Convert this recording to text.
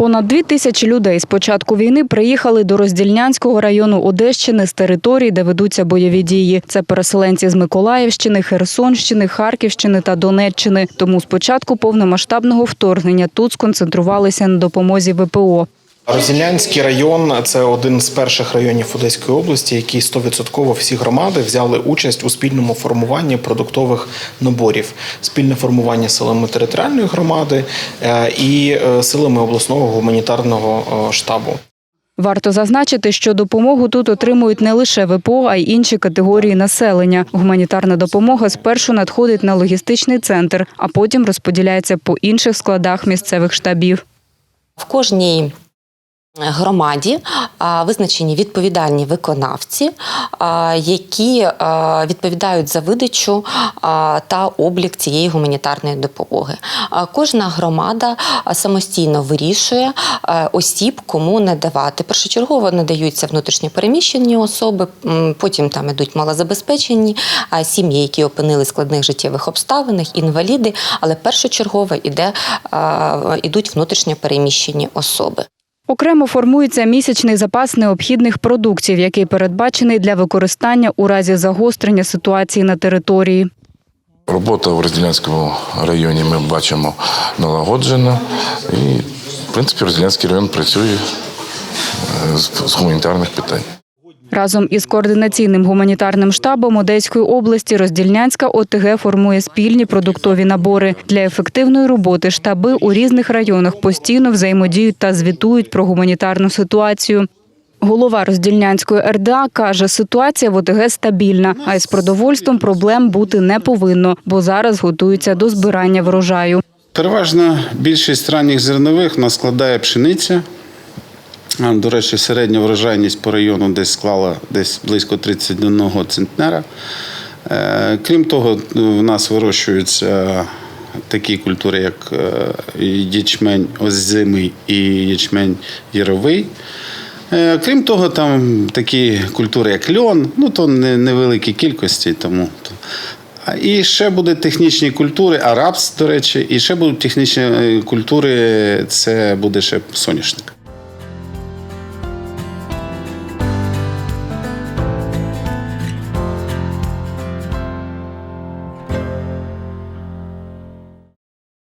Понад дві тисячі людей з початку війни приїхали до Роздільнянського району Одещини з територій, де ведуться бойові дії. Це переселенці з Миколаївщини, Херсонщини, Харківщини та Донеччини. Тому з початку повномасштабного вторгнення тут сконцентрувалися на допомозі ВПО. Розілянський район це один з перших районів Одеської області, які 100% всі громади взяли участь у спільному формуванні продуктових наборів, спільне формування силами територіальної громади е, і е, силами обласного гуманітарного е, штабу. Варто зазначити, що допомогу тут отримують не лише ВПО, а й інші категорії населення. Гуманітарна допомога спершу надходить на логістичний центр, а потім розподіляється по інших складах місцевих штабів. В кожній громаді визначені відповідальні виконавці, які відповідають за видачу та облік цієї гуманітарної допомоги. Кожна громада самостійно вирішує осіб, кому надавати. Першочергово надаються внутрішньо переміщені особи, потім там ідуть малозабезпечені сім'ї, які опинили складних життєвих обставинах, інваліди, але першочергово іде, ідуть внутрішньо особи. Окремо формується місячний запас необхідних продуктів, який передбачений для використання у разі загострення ситуації на території. Робота в Розділянському районі ми бачимо налагоджена. І, в принципі, Розділянський район працює е, з, з гуманітарних питань. Разом із координаційним гуманітарним штабом Одеської області Роздільнянська ОТГ формує спільні продуктові набори. Для ефективної роботи штаби у різних районах постійно взаємодіють та звітують про гуманітарну ситуацію. Голова Роздільнянської РДА каже, ситуація в ОТГ стабільна, а із продовольством проблем бути не повинно, бо зараз готуються до збирання врожаю. Переважно більшість ранніх зернових нас складає пшениця. До речі, середня врожайність по району десь склала десь близько 31 центнера. Е, Крім того, в нас вирощуються такі культури, як е, ячмень озимий і ячмень яровий. Е, Крім того, там такі культури, як льон, ну то невеликі кількості, тому. І ще будуть технічні культури, а рапс, до речі, і ще будуть технічні культури, це буде ще соняшник.